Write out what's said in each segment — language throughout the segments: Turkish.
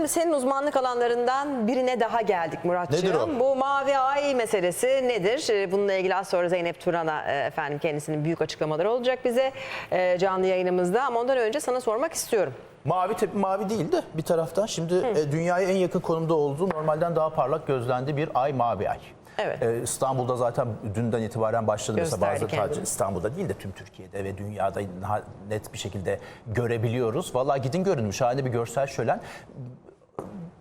Şimdi senin uzmanlık alanlarından birine daha geldik Muratçığım. Bu mavi ay meselesi nedir? Ee, Bununla ilgili az sonra Zeynep Turan'a e, efendim kendisinin büyük açıklamaları olacak bize e, canlı yayınımızda. Ama ondan önce sana sormak istiyorum. Mavi tepe mavi değil de bir taraftan şimdi e, dünyaya en yakın konumda olduğu normalden daha parlak gözlendi bir ay mavi ay. Evet. İstanbul'da zaten dünden itibaren başladı mesela Gösterdi bazı sadece kendini. İstanbul'da değil de tüm Türkiye'de ve dünyada net bir şekilde görebiliyoruz. Vallahi gidin görün şahane bir görsel şölen.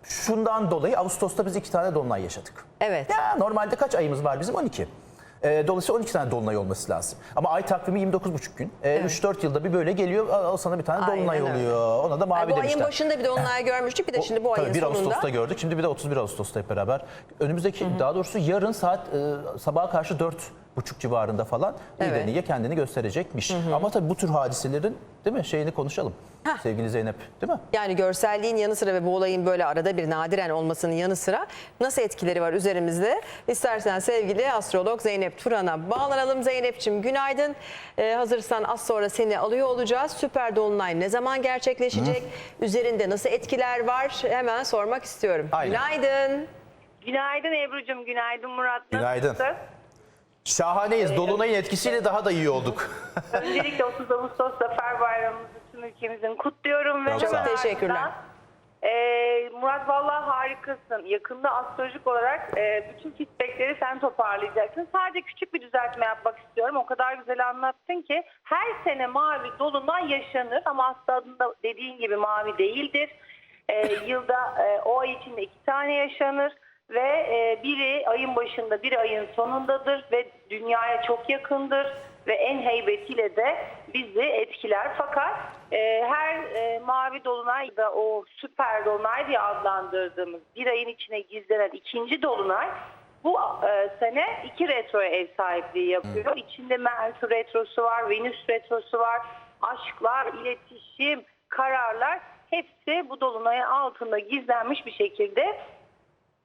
Şundan dolayı Ağustos'ta biz iki tane dolunay yaşadık. Evet. Ya normalde kaç ayımız var bizim? 12. Ee, dolayısıyla 12 tane dolunay olması lazım. Ama ay takvimi 29,5 gün. Ee, 3-4 yılda bir böyle geliyor. Al sana bir tane Aynen dolunay öyle. oluyor. Ona da mavi Ay, bu ayın demişler. başında bir onları görmüştük. Bir de şimdi bu Tabii ayın 1 sonunda. Ağustos'ta gördük. Şimdi bir de 31 Ağustos'ta hep beraber. Önümüzdeki daha doğrusu yarın saat e, sabaha karşı 4 buçuk civarında falan Evet. evet. kendini gösterecekmiş. Ama tabii bu tür hadiselerin değil mi şeyini konuşalım. Sevgili Zeynep değil mi? Yani görselliğin yanı sıra ve bu olayın böyle arada bir nadiren olmasının yanı sıra nasıl etkileri var üzerimizde? İstersen sevgili astrolog Zeynep Turan'a bağlanalım. Zeynep'ciğim günaydın. Ee, hazırsan az sonra seni alıyor olacağız. Süper Dolunay ne zaman gerçekleşecek? Üzerinde nasıl etkiler var? Hemen sormak istiyorum. Aynen. Günaydın. Günaydın Ebru'cum, günaydın Murat. Günaydın. Nasılsın? Şahaneyiz. Dolunayın etkisiyle daha da iyi olduk. Öncelikle 30 Ağustos Zafer Bayramımızı tüm ülkemizin kutluyorum. ve Çok ol. Teşekkürler. ardından, e, Murat vallahi harikasın. Yakında astrolojik olarak e, bütün feedbackleri sen toparlayacaksın. Sadece küçük bir düzeltme yapmak istiyorum. O kadar güzel anlattın ki her sene mavi dolunay yaşanır ama aslında adında dediğin gibi mavi değildir. E, yılda e, o ay içinde iki tane yaşanır ve e, biri ayın başında biri ayın sonundadır ve dünyaya çok yakındır ve en heybetiyle de bizi etkiler. Fakat e, her e, mavi dolunay da o süper dolunay diye adlandırdığımız bir ayın içine gizlenen ikinci dolunay bu e, sene iki retroya ev sahipliği yapıyor. İçinde Merkür retrosu var, Venüs retrosu var, aşklar, iletişim, kararlar hepsi bu dolunayın altında gizlenmiş bir şekilde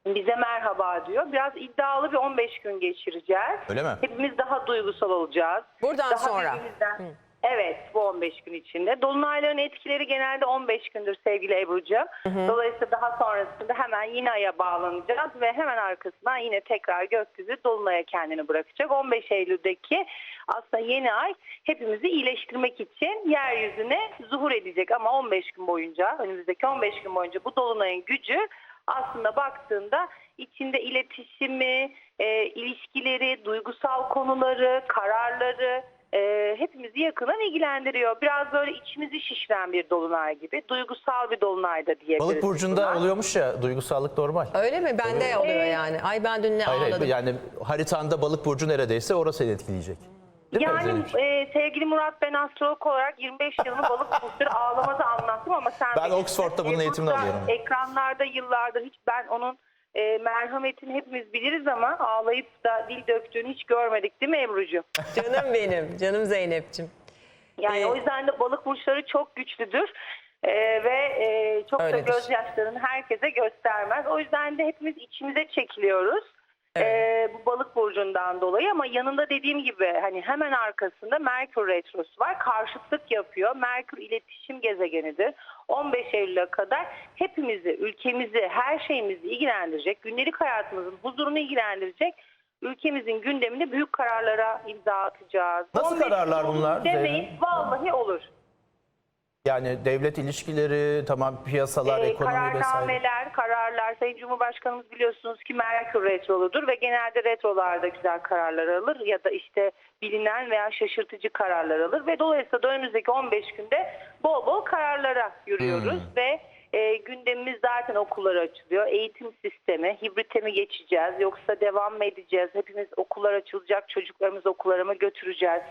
bize merhaba diyor. Biraz iddialı bir 15 gün geçireceğiz. Öyle mi? Hepimiz daha duygusal olacağız. Buradan daha sonra. birbirimizden- Evet bu 15 gün içinde. Dolunayların etkileri genelde 15 gündür sevgili Ebru'cuğum. Dolayısıyla daha sonrasında hemen yine aya bağlanacağız ve hemen arkasından yine tekrar gökyüzü Dolunay'a kendini bırakacak. 15 Eylül'deki aslında yeni ay hepimizi iyileştirmek için yeryüzüne zuhur edecek. Ama 15 gün boyunca önümüzdeki 15 gün boyunca bu Dolunay'ın gücü aslında baktığında içinde iletişimi, e, ilişkileri, duygusal konuları, kararları e, hepimizi yakından ilgilendiriyor. Biraz böyle içimizi şişiren bir dolunay gibi. Duygusal bir dolunay da diyebiliriz. Balık burcunda buna. oluyormuş ya duygusallık normal. Öyle mi? Bende oluyor yani. Ay ben dün ne Hayır, hayır, ağladım. yani haritanda balık burcu neredeyse orası seni etkileyecek. Değil Yani e, sevgili Murat ben astrolog olarak 25 yılını balık burçları ağlamada anlattım ama sen Ben. Oxford'da bunun eğitimini alıyorum. Ekranlarda yıllardır hiç ben onun e, merhametini hepimiz biliriz ama ağlayıp da dil döktüğünü hiç görmedik değil mi Ebru'cuğum? Canım benim. Canım Zeynep'ciğim. Yani Ee, o yüzden de balık burçları çok güçlüdür. Ee, ve e, çok Öyledir. da gözyaşlarını herkese göstermez. O yüzden de hepimiz içimize çekiliyoruz. Evet. Ee, bu balık burcundan dolayı ama yanında dediğim gibi hani hemen arkasında Merkür retrosu var. Karşıtlık yapıyor. Merkür iletişim gezegenidir. 15 Eylül'e kadar hepimizi, ülkemizi, her şeyimizi ilgilendirecek, gündelik hayatımızın huzurunu ilgilendirecek ülkemizin gündeminde büyük kararlara imza atacağız. Nasıl 15 kararlar bunlar Demeyin, vallahi olur. Yani devlet ilişkileri, tamam piyasalar, Ee, ekonomi vesaire. kararnameler, kararlar. Sayın Cumhurbaşkanımız biliyorsunuz ki Merkür retroludur ve genelde retrolarda güzel kararlar alır ya da işte bilinen veya şaşırtıcı kararlar alır ve dolayısıyla da önümüzdeki 15 günde bol bol kararlara yürüyoruz Hmm. ve e, gündemimiz zaten okullar açılıyor. Eğitim sistemi, hibrite mi geçeceğiz yoksa devam mı edeceğiz? Hepimiz okullar açılacak, çocuklarımızı okullara mı götüreceğiz?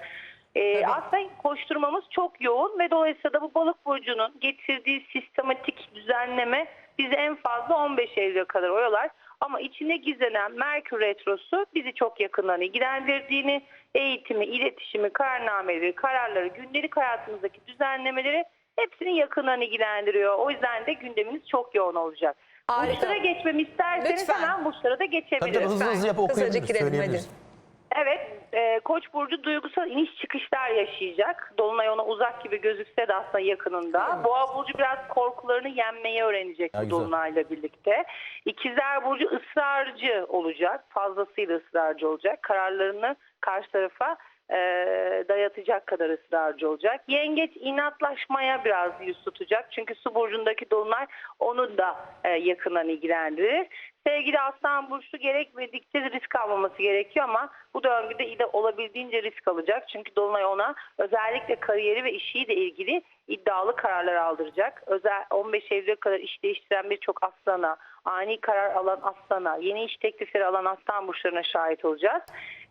Tabii. aslında koşturmamız çok yoğun ve dolayısıyla da bu balık burcunun getirdiği sistematik düzenleme bizi en fazla 15 Eylül'e kadar oyalar. Ama içinde gizlenen Merkür Retrosu bizi çok yakından ilgilendirdiğini, eğitimi, iletişimi, kararnameleri, kararları, gündelik hayatımızdaki düzenlemeleri hepsini yakından ilgilendiriyor. O yüzden de gündemimiz çok yoğun olacak. Harika. Burçlara geçmemi isterseniz Lütfen. hemen burçlara da Tabii tabii geçebiliriz. hızlı hızlı yapıp okuyabiliriz, girelim, hadi. söyleyebiliriz. Evet, e, Koç burcu duygusal iniş çıkışlar yaşayacak. Dolunay ona uzak gibi gözükse de aslında yakınında. Boğa burcu biraz korkularını yenmeyi öğrenecek Ya bu güzel. dolunayla birlikte. İkizler burcu ısrarcı olacak, fazlasıyla ısrarcı olacak. Kararlarını karşı tarafa e, dayatacak kadar ısrarcı olacak. Yengeç inatlaşmaya biraz yüz tutacak. Çünkü su burcundaki dolunay onu da e, yakından ilgilendirir. Sevgili Aslan Burçlu gerekmedikçe risk almaması gerekiyor ama bu döngüde yine olabildiğince risk alacak. Çünkü Dolunay ona özellikle kariyeri ve işiyle ilgili iddialı kararlar aldıracak. Özel 15 Eylül'e kadar iş değiştiren birçok aslana, ani karar alan aslana, yeni iş teklifleri alan aslan burçlarına şahit olacağız.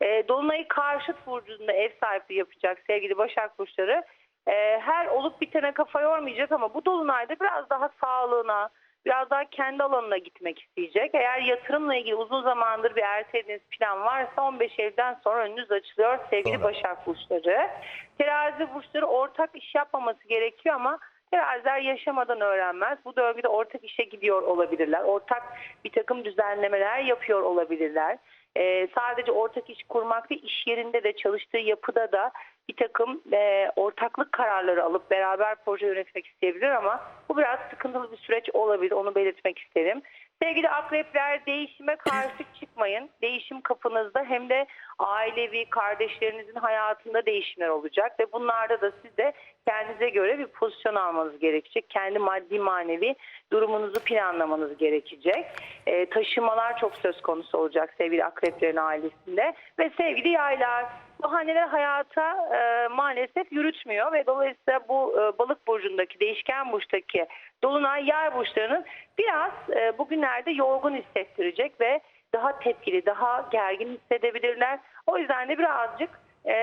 Ee, Dolunay'ı karşıt burcunda ev sahipliği yapacak sevgili Başak Burçları. Ee, her olup bitene kafa yormayacak ama bu Dolunay'da biraz daha sağlığına, biraz daha kendi alanına gitmek isteyecek. Eğer yatırımla ilgili uzun zamandır bir ertelediğiniz plan varsa 15 Eylül'den sonra önünüz açılıyor sevgili Sonra. Başak Burçları. Terazi Burçları ortak iş yapmaması gerekiyor ama teraziler yaşamadan öğrenmez. Bu döngüde ortak işe gidiyor olabilirler. Ortak bir takım düzenlemeler yapıyor olabilirler. Ee, sadece ortak iş kurmak değil, iş yerinde de çalıştığı yapıda da bir takım e, ortaklık kararları alıp beraber proje yönetmek isteyebilir ama bu biraz sıkıntılı bir süreç olabilir. Onu belirtmek isterim. Sevgili akrepler değişime karşı çıkmayın. Değişim kapınızda hem de ailevi kardeşlerinizin hayatında değişimler olacak ve bunlarda da siz de kendinize göre bir pozisyon almanız gerekecek. Kendi maddi manevi durumunuzu planlamanız gerekecek. Ee, taşımalar çok söz konusu olacak sevgili akreplerin ailesinde ve sevgili yaylar. Bu haneler hayata e, maalesef yürütmüyor ve dolayısıyla bu e, balık burcundaki değişken burçtaki dolunay yay burçlarının biraz e, bugünlerde yorgun hissettirecek ve daha tepkili, daha gergin hissedebilirler. O yüzden de birazcık e,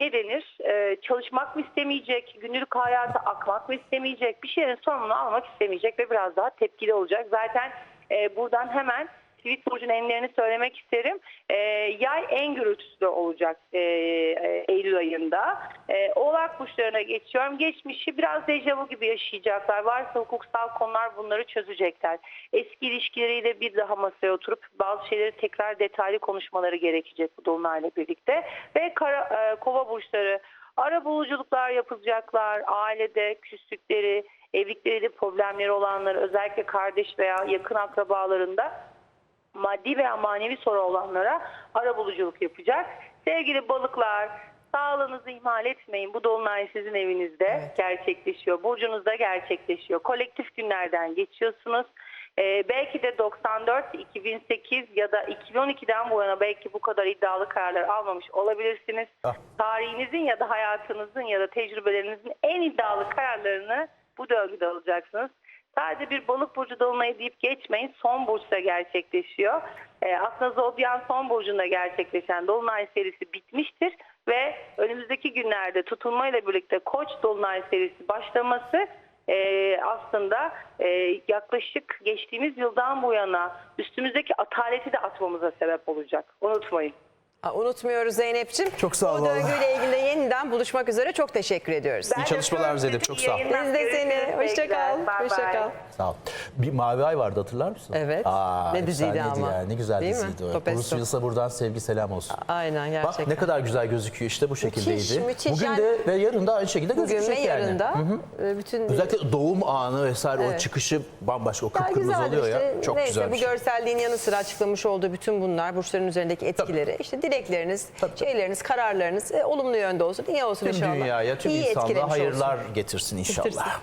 ne denir? E, çalışmak mı istemeyecek, günlük hayata akmak mı istemeyecek, bir şeylerin sorumluluğunu almak istemeyecek ve biraz daha tepkili olacak. Zaten e, buradan hemen Tweet burcun enlerini söylemek isterim. E, yay en gürültüsü olacak e, e, Eylül ayında. E, Oğlak burçlarına geçiyorum. Geçmişi biraz dejavu gibi yaşayacaklar. Varsa hukuksal konular bunları çözecekler. Eski ilişkileriyle bir daha masaya oturup bazı şeyleri tekrar detaylı konuşmaları gerekecek bu dolunayla birlikte. Ve kara, e, kova burçları ara buluculuklar yapacaklar. Ailede küslükleri, evlikleriyle problemleri olanları özellikle kardeş veya yakın akrabalarında maddi veya manevi soru olanlara arabuluculuk yapacak. Sevgili balıklar sağlığınızı ihmal etmeyin. Bu dolunay sizin evinizde gerçekleşiyor. Burcunuzda gerçekleşiyor. Kolektif günlerden geçiyorsunuz. Ee, belki de 94, 2008 ya da 2012'den bu yana belki bu kadar iddialı kararlar almamış olabilirsiniz. Ah. Tarihinizin ya da hayatınızın ya da tecrübelerinizin en iddialı kararlarını bu döngüde alacaksınız. Sadece bir balık burcu dolunayı deyip geçmeyin. Son burçta gerçekleşiyor. Ee, aslında Zodyan son burcunda gerçekleşen dolunay serisi bitmiştir ve önümüzdeki günlerde tutulmayla birlikte Koç dolunay serisi başlaması e, aslında e, yaklaşık geçtiğimiz yıldan bu yana üstümüzdeki ataleti de atmamıza sebep olacak. Unutmayın. Aa, Unutmuyoruz Zeynep'ciğim. Çok sağ ol Bu vallahi. döngüyle ilgili de yeniden buluşmak üzere. Çok teşekkür ediyoruz. Ben çalışmalar öpüyorum Zeynep, sizi. çok sağ ol. İyi yayınlar. Biz de seni. Görüşürüz Hoşça sevgiler. kal. Bye Hoşça bye. kal. Sağ ol. Bir Mavi Ay vardı hatırlar mısın? Evet. Ne diziydi efsaneydi ama. Ya. Ne güzel Değil mi? diziydi o. Bruce Willis'a buradan sevgi selam olsun. Aynen gerçekten. Bak ne kadar güzel gözüküyor işte bu şekildeydi. müthiş. Bugün Yani- de ve yarın da aynı şekilde Bugün ve gözükecek yani. yarın da e, bütün Özellikle doğum anı vesaire o çıkışı bambaşka o Ya kıpkırmızı güzeldir oluyor işte. ya. Çok Neyse, güzel bir bu şey. görselliğin yanı sıra açıklamış olduğu bütün bunlar burçların üzerindeki etkileri, işte dilekleriniz, Tabii, tabii. şeyleriniz, kararlarınız e, olumlu yönde olsun, iyi olsun Tüm inşallah. dünyaya, tüm İyi insanlığa etkilemiş olsun. hayırlar getirsin inşallah.